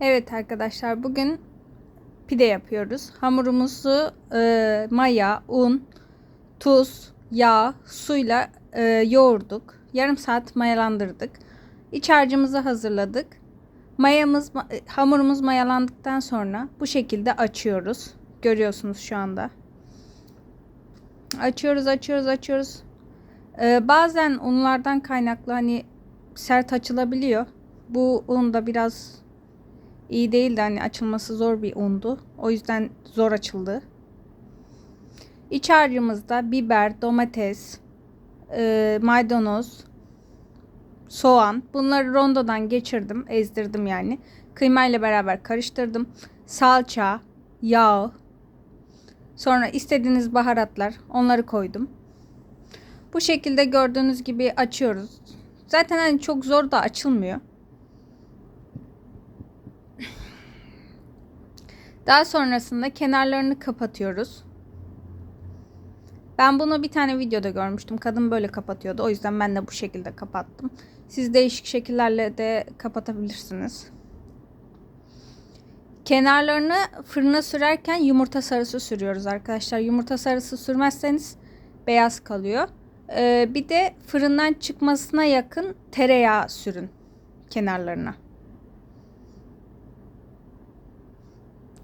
Evet arkadaşlar bugün pide yapıyoruz. Hamurumuzu e, maya, un, tuz, yağ, suyla e, yoğurduk. Yarım saat mayalandırdık. İç harcımızı hazırladık. Mayamız, ma- e, hamurumuz mayalandıktan sonra bu şekilde açıyoruz. Görüyorsunuz şu anda. Açıyoruz, açıyoruz, açıyoruz. E, bazen unlardan kaynaklı hani sert açılabiliyor. Bu un da biraz iyi değildi. Hani açılması zor bir undu. O yüzden zor açıldı. İç harcımızda biber, domates, e, maydanoz, soğan. Bunları rondodan geçirdim, ezdirdim yani. Kıymayla beraber karıştırdım. Salça, yağ, sonra istediğiniz baharatlar onları koydum. Bu şekilde gördüğünüz gibi açıyoruz. Zaten hani çok zor da açılmıyor. Daha sonrasında kenarlarını kapatıyoruz. Ben bunu bir tane videoda görmüştüm. Kadın böyle kapatıyordu. O yüzden ben de bu şekilde kapattım. Siz değişik şekillerle de kapatabilirsiniz. Kenarlarını fırına sürerken yumurta sarısı sürüyoruz arkadaşlar. Yumurta sarısı sürmezseniz beyaz kalıyor. Ee, bir de fırından çıkmasına yakın tereyağı sürün kenarlarına.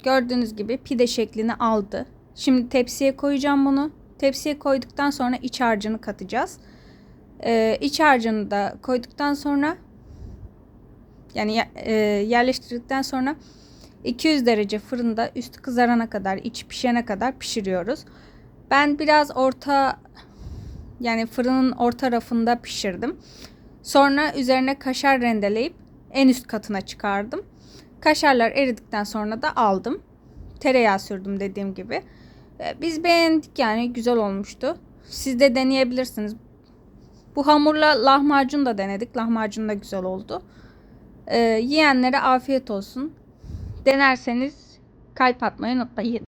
Gördüğünüz gibi pide şeklini aldı. Şimdi tepsiye koyacağım bunu. Tepsiye koyduktan sonra iç harcını katacağız. Ee, iç harcını da koyduktan sonra yani e, yerleştirdikten sonra 200 derece fırında üstü kızarana kadar, iç pişene kadar pişiriyoruz. Ben biraz orta yani fırının orta rafında pişirdim. Sonra üzerine kaşar rendeleyip en üst katına çıkardım. Kaşarlar eridikten sonra da aldım. Tereyağı sürdüm dediğim gibi. Ee, Biz beğendik yani güzel olmuştu. Siz de deneyebilirsiniz. Bu hamurla lahmacun da denedik. Lahmacun da güzel oldu. Ee, yiyenlere afiyet olsun. Denerseniz kalp atmayı unutmayın.